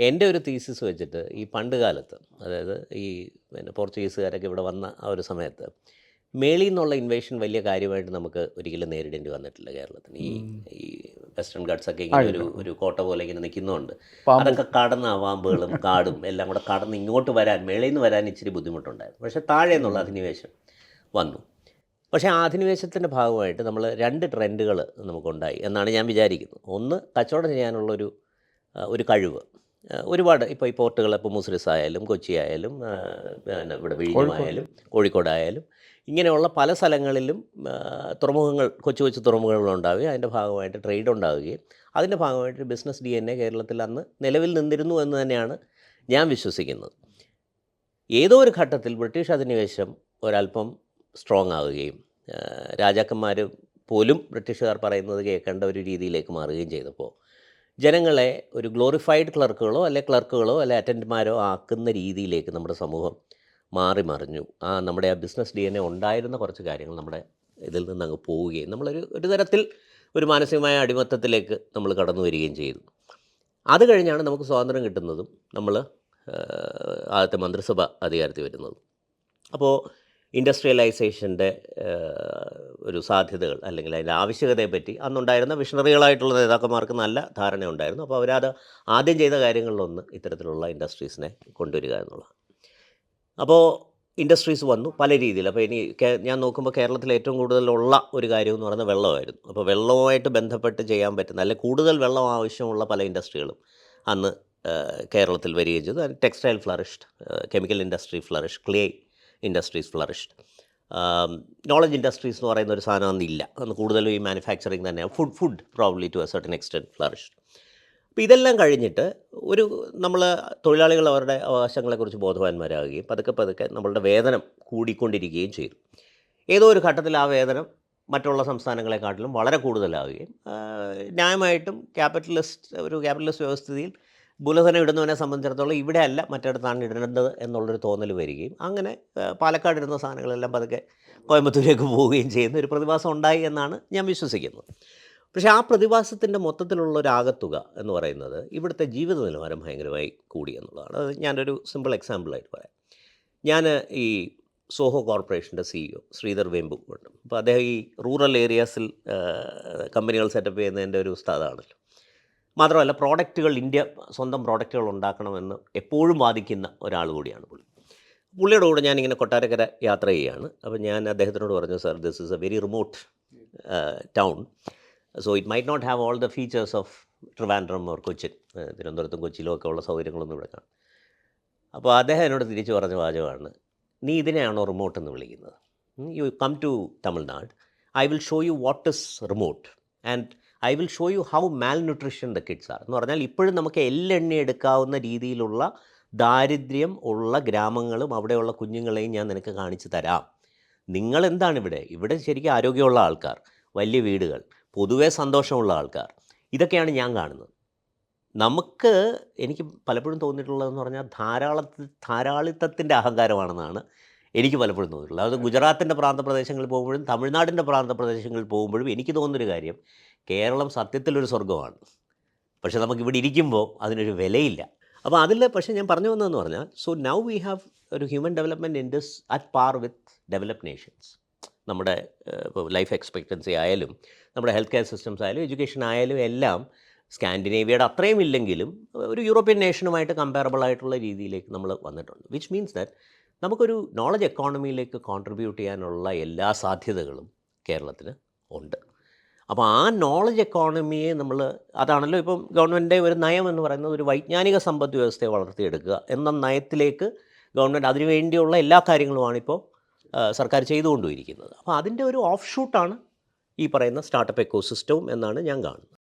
എന്റെ ഒരു തീസിസ് വെച്ചിട്ട് ഈ പണ്ട് കാലത്ത് അതായത് ഈ പിന്നെ പോർച്ചുഗീസുകാരൊക്കെ ഇവിടെ വന്ന ആ ഒരു സമയത്ത് മേളിൽ നിന്നുള്ള ഇൻവേഷൻ വലിയ കാര്യമായിട്ട് നമുക്ക് ഒരിക്കലും നേരിടേണ്ടി വന്നിട്ടില്ല കേരളത്തിന്. ഈ ഈ വെസ്റ്റേൺ ഗാർഡ്സ് ഒക്കെ ഇങ്ങനെ ഒരു ഒരു കോട്ട പോലെ ഇങ്ങനെ നിൽക്കുന്നുണ്ട് അതൊക്കെ കടന്ന അവാമ്പുകളും കാടും എല്ലാം കൂടെ കടന്ന് ഇങ്ങോട്ട് വരാൻ മേളിൽ നിന്ന് വരാൻ ഇച്ചിരി ബുദ്ധിമുട്ടുണ്ടായിരുന്നു. പക്ഷേ താഴെ നിന്നുള്ള അധിനിവേശം വന്നു. പക്ഷേ ആ അധിനിവേശത്തിന്റെ ഭാഗമായിട്ട് നമ്മൾ രണ്ട് ട്രെൻഡുകൾ നമുക്കുണ്ടായി എന്നാണ് ഞാൻ വിചാരിക്കുന്നത്. ഒന്ന് കച്ചവടം ചെയ്യാനുള്ളൊരു ഒരു കഴിവ്. ഒരുപാട് ഇപ്പോൾ ഈ പോർട്ടുകൾ ഇപ്പോൾ മുസ്ലിസ് ആയാലും കൊച്ചി ആയാലും പിന്നെ ഇവിടെ വിഴിഞ്ഞമായാലും കോഴിക്കോടായാലും ഇങ്ങനെയുള്ള പല സ്ഥലങ്ങളിലും തുറമുഖങ്ങൾ കൊച്ചു കൊച്ചു തുറമുഖങ്ങൾ ഉണ്ടാവുകയും അതിന്റെ ഭാഗമായിട്ട് ട്രേഡ് ഉണ്ടാവുകയും അതിന്റെ ഭാഗമായിട്ട് ബിസിനസ് ഡി എൻ എ കേരളത്തിൽ അന്ന് നിലവിൽ നിന്നിരുന്നു എന്ന് തന്നെയാണ് ഞാൻ വിശ്വസിക്കുന്നത്. ഏതോ ഒരു ഘട്ടത്തിൽ ബ്രിട്ടീഷ് അധിനിവേശം ഒരല്പം സ്ട്രോങ് ആവുകയും രാജാക്കന്മാർ പോലും ബ്രിട്ടീഷുകാർ പറയുന്നത് കേൾക്കേണ്ട ഒരു രീതിയിലേക്ക് മാറുകയും ചെയ്തപ്പോൾ ജനങ്ങളെ ഒരു ഗ്ലോറിഫൈഡ് ക്ലർക്കുകളോ അല്ലെ ക്ലർക്കുകളോ അല്ലെ അറ്റൻഡന്മാരോ ആക്കുന്ന രീതിയിലേക്ക് നമ്മുടെ സമൂഹം മാറി മറിഞ്ഞു. ആ നമ്മുടെ ആ ബിസിനസ് ഡി എൻ എ ഉണ്ടായിരുന്ന കുറച്ച് കാര്യങ്ങൾ നമ്മുടെ ഇതിൽ നിന്ന് അങ്ങ് പോവുകയും നമ്മളൊരു ഒരു തരത്തിൽ ഒരു മാനസികമായ അടിമത്തത്തിലേക്ക് നമ്മൾ കടന്നു വരികയും ചെയ്തു. അത് കഴിഞ്ഞാണ് നമുക്ക് സ്വാതന്ത്ര്യം കിട്ടുന്നതും നമ്മൾ ആദ്യത്തെ മന്ത്രിസഭ അധികാരത്തിൽ വരുന്നതും. അപ്പോൾ ഇൻഡസ്ട്രിയലൈസേഷന്റെ ഒരു സാധ്യതകൾ അല്ലെങ്കിൽ അതിന്റെ ആവശ്യകതയെപ്പറ്റി അന്നുണ്ടായിരുന്ന വിഷണറികളായിട്ടുള്ള നേതാക്കന്മാർക്ക് നല്ല ധാരണയുണ്ടായിരുന്നു. അപ്പോൾ അവരത് ആദ്യം ചെയ്ത കാര്യങ്ങളിലൊന്ന് ഇത്തരത്തിലുള്ള ഇൻഡസ്ട്രീസിനെ കൊണ്ടുവരിക എന്നുള്ളതാണ്. അപ്പോൾ ഇൻഡസ്ട്രീസ് വന്നു പല രീതിയിൽ. അപ്പോൾ ഇനി ഞാൻ നോക്കുമ്പോൾ കേരളത്തിൽ ഏറ്റവും കൂടുതലുള്ള ഒരു കാര്യം എന്ന് പറയുന്നത് വെള്ളമായിരുന്നു. അപ്പോൾ വെള്ളവുമായിട്ട് ബന്ധപ്പെട്ട് ചെയ്യാൻ പറ്റുന്ന അല്ലെങ്കിൽ കൂടുതൽ വെള്ളം ആവശ്യമുള്ള പല ഇൻഡസ്ട്രികളും അന്ന് കേരളത്തിൽ വരികയും ചെയ്തു. Textile flourished chemical industry flourish clay industries flourished. Knowledge industries എന്ന് പറയുന്ന ഒരു സാധനം അന്നില്ല അന്ന് കൂടുതലും ഈ മാനുഫാക്ചറിങ് തന്നെയാണ്. Food food probably to a certain extent flourished അപ്പോൾ ഇതെല്ലാം കഴിഞ്ഞിട്ട് ഒരു നമ്മൾ തൊഴിലാളികൾ അവരുടെ അവകാശങ്ങളെക്കുറിച്ച് ബോധവാന്മാരാകുകയും പതുക്കെ പതുക്കെ നമ്മളുടെ വേതനം കൂടിക്കൊണ്ടിരിക്കുകയും ചെയ്തു. ഏതോ ഒരു ഘട്ടത്തിൽ ആ വേതനം മറ്റുള്ള സംസ്ഥാനങ്ങളെക്കാട്ടിലും വളരെ കൂടുതലാവുകയും ന്യായമായിട്ടും ക്യാപിറ്റലിസ്റ്റ് ഒരു ക്യാപിറ്റലിസ്റ്റ് വ്യവസ്ഥിതിയിൽ മൂലധനം ഇടുന്നവനെ സംബന്ധിച്ചിടത്തോളം ഇവിടെ അല്ല മറ്റിടത്താണ് ഇടേണ്ടത് എന്നുള്ളൊരു തോന്നൽ വരികയും അങ്ങനെ പാലക്കാട് ഇടുന്ന സാധനങ്ങളെല്ലാം പതുക്കെ കോയമ്പത്തൂരേക്ക് പോവുകയും ചെയ്യുന്ന ഒരു പ്രതിഭാസം ഉണ്ടായി എന്നാണ് ഞാൻ വിശ്വസിക്കുന്നത്. പക്ഷേ ആ പ്രതിഭാസത്തിന്റെ മൊത്തത്തിലുള്ള ഒരു ആകത്തുക എന്ന് പറയുന്നത് ഇവിടുത്തെ ജീവിത നിലവാരം ഭയങ്കരമായി കൂടി എന്നുള്ളതാണ്. അത് ഞാനൊരു സിമ്പിൾ എക്സാമ്പിളായിട്ട് പറയാം. ഞാൻ ഈ സോഹോ കോർപ്പറേഷന്റെ സിഇഒ ശ്രീധർ വെമ്പു ഉണ്ട്. അപ്പോൾ അദ്ദേഹം ഈ റൂറൽ ഏരിയാസിൽ കമ്പനികൾ സെറ്റപ്പ് ചെയ്യുന്നതിന്റെ ഒരു ഉസ്താദാണല്ലോ. മാത്രമല്ല പ്രോഡക്റ്റുകൾ ഇന്ത്യ സ്വന്തം പ്രോഡക്റ്റുകൾ ഉണ്ടാക്കണമെന്ന് എപ്പോഴും വാദിക്കുന്ന ഒരാൾ കൂടിയാണ് പുള്ളി. പുള്ളിയുടെ കൂടെ ഞാനിങ്ങനെ കൊട്ടാരക്കര യാത്ര ചെയ്യുകയാണ്. അപ്പോൾ ഞാൻ അദ്ദേഹത്തിനോട് പറഞ്ഞു sir this is a very remote town so it might not have all the features of Trivandrum or Cochin തിരുവനന്തപുരത്തും കൊച്ചിയിലും ഒക്കെ ഉള്ള സൗകര്യങ്ങളൊന്നും ഇവിടെ കാണും. അപ്പോൾ അദ്ദേഹം എന്നോട് തിരിച്ചു പറഞ്ഞ വാചകമാണ് നീ ഇതിനെയാണോ റിമോട്ട് എന്ന് വിളിക്കുന്നത്? You come to Tamil Nadu I will show you what is remote and I will show you how malnutrition the kids are എന്ന് പറഞ്ഞാൽ ഇപ്പോഴും നമുക്ക് എല്ലെണ്ണ എടുക്കാവുന്ന രീതിയിലുള്ള ദാരിദ്ര്യം ഉള്ള ഗ്രാമങ്ങളും അവിടെയുള്ള കുഞ്ഞുങ്ങളെയും ഞാൻ നിനക്ക് കാണിച്ചു തരാം. നിങ്ങൾ എന്താണ് ഇവിടെ? ഇവിടെ ശരിക്കും ആരോഗ്യമുള്ള ആൾക്കാർ വലിയ വീടുകൾ പൊതുവേ സന്തോഷമുള്ള ആൾക്കാർ. ഇതൊക്കെയാണ് ഞാൻ കാണുന്നത്. നമുക്ക് എനിക്ക് പലപ്പോഴും തോന്നിയിട്ടുള്ളതെന്ന് പറഞ്ഞാൽ ധാരാളത്തിൽ ധാരാളിത്തത്തിന്റെ അഹങ്കാരമാണെന്നാണ് എനിക്ക് പലപ്പോഴും തോന്നിയിട്ടുള്ളത്. അത് ഗുജറാത്തിന്റെ പ്രാന്തപ്രദേശങ്ങളിൽ പോകുമ്പോഴും തമിഴ്നാടിന്റെ പ്രാന്തപ്രദേശങ്ങളിൽ പോകുമ്പോഴും എനിക്ക് തോന്നുന്നൊരു കാര്യം കേരളം സത്യത്തിലൊരു സ്വർഗമാണ് പക്ഷേ നമുക്ക് ഇവിടെ ഇരിക്കുമ്പോൾ അതിനൊരു വിലയില്ല. അപ്പോൾ അതിൽ പക്ഷേ ഞാൻ പറഞ്ഞു വന്നതെന്ന് പറഞ്ഞാൽ സോ നൗ വി ഹാവ് ഒരു human development index at par with developed nations നമ്മുടെ ലൈഫ് എക്സ്പെക്റ്റൻസി ആയാലും നമ്മുടെ ഹെൽത്ത് കെയർ സിസ്റ്റംസ് ആയാലും എഡ്യൂക്കേഷൻ ആയാലും എല്ലാം സ്കാൻഡിനേവിയയുടെ അത്രയും ഇല്ലെങ്കിലും ഒരു യൂറോപ്യൻ നേഷനുമായിട്ട് കമ്പയറബിൾ ആയിട്ടുള്ള രീതിയിലേക്ക് നമ്മൾ വന്നിട്ടുണ്ട്. വിച്ച് മീൻസ് ദാറ്റ് നമുക്കൊരു നോളജ് എക്കോണമിയിലേക്ക് കോൺട്രിബ്യൂട്ട് ചെയ്യാനുള്ള എല്ലാ സാധ്യതകളും കേരളത്തിന് ഉണ്ട്. അപ്പോൾ ആ നോളജ് എക്കോണമിയെ നമ്മൾ അതാണല്ലോ ഇപ്പം ഗവൺമെന്റിന്റെ ഒരു നയം എന്ന് പറയുന്നത് ഒരു വൈജ്ഞാനിക സമ്പദ് വ്യവസ്ഥയെ വളർത്തിയെടുക്കുക എന്ന നയത്തിലേക്ക് ഗവൺമെന്റ് അതിനുവേണ്ടിയുള്ള എല്ലാ കാര്യങ്ങളുമാണ് ഇപ്പോൾ സർക്കാർ ചെയ്തുകൊണ്ടിരിക്കുന്നത് അപ്പോൾ അതിന്റെ ഒരു ഓഫ് ഷൂട്ടാണ് ഈ പറയുന്ന സ്റ്റാർട്ടപ്പ് എക്കോസിസ്റ്റവും എന്നാണ് ഞാൻ കാണുന്നത്.